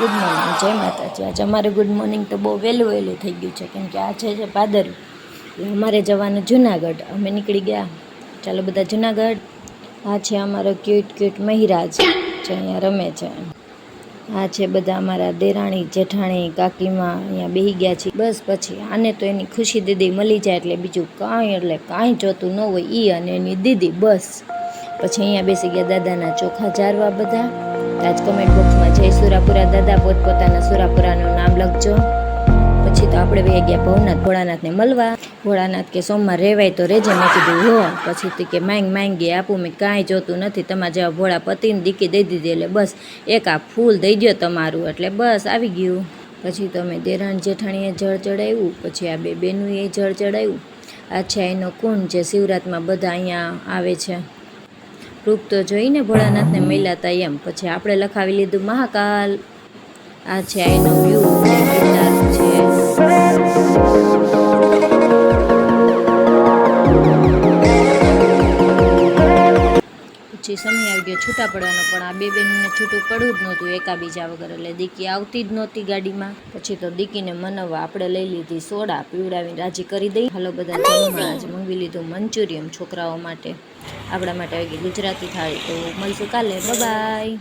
Good morning. જય માતાજી. આજે અમારે ગુડ મોર્નિંગ તો બહુ વહેલું વહેલું થઈ ગયું છે, કેમ કે આજે છે પાદરી. એટલે અમારે જવાનું જુનાગઢ. અમે નીકળી ગયા. ચાલો બધા જુનાગઢ. આ છે અમારો ક્યુટ ક્યુટ મહિરાજ, જે અહીંયા રમે છે. આ છે બધા અમારા દેરાણી, જેઠાણી, કાકીમાં અહીંયા બેહી ગયા છે બસ પછી આને તો એની ખુશી દીદી મળી જાય એટલે બીજું કાંઈ, એટલે કાંઈ જોતું ન હોય એ અને એની દીદી, બસ. પછી અહીંયા બેસી ગયા દાદાના ચોખા જારવા બધા. આજ કોમેન્ટ બોક્સમાં જય સુરાપુરા દાદા, પોતપોતાના સુરાપુરાનું નામ લખજો. પછી તો આપણે વહી ગયા ભવનાથ. ભોળાનાથને મળવા. ભોળાનાથ કે સોમવાર રહેવાય તો રેજે મેં કીધું, હો. પછી તે કે, માંગ, માંગી આપું, મેં કાંઈ જોતું નથી. તમારા જેવા ભોળા પતિને દીકી દઈ દીધી એટલે બસ, એક આ ફૂલ દઈ દો તમારું એટલે બસ, આવી ગયું. પછી તો અમે દેરાણ જેઠાણીએ જળ ચડાવ્યું. પછી આ બે બેનુએ જળ ચડાવ્યું. આ છે એનો કુંડ જે શિવરાતમાં બધા અહીંયા આવે છે. રૂપ તો જોઈને ભોળાનાથને મળ્યા એમ. પછી આપણે લખાવી લીધું મહાકાલ. આ છે આઈનો વ્યૂ. પછી સમય ગયો, છૂટા પડવાનો પણ આ બે બેનને છૂટું પડવું જ નહોતું, એકાબીજા વગર. એટલે દીકી આવતી જ નહોતી ગાડીમાં. પછી તો દીકીને મનાવવા આપણે લઈ લીધી સોડા, પીવડાવીને રાજી કરી દઈ. હાલો બધા જમવા જ મંગાવી લીધું મંચુરિયમ છોકરાઓ માટે. આપણા માટે આવી ગઈ ગુજરાતી થાળી. તો મળશું કાલે. બાય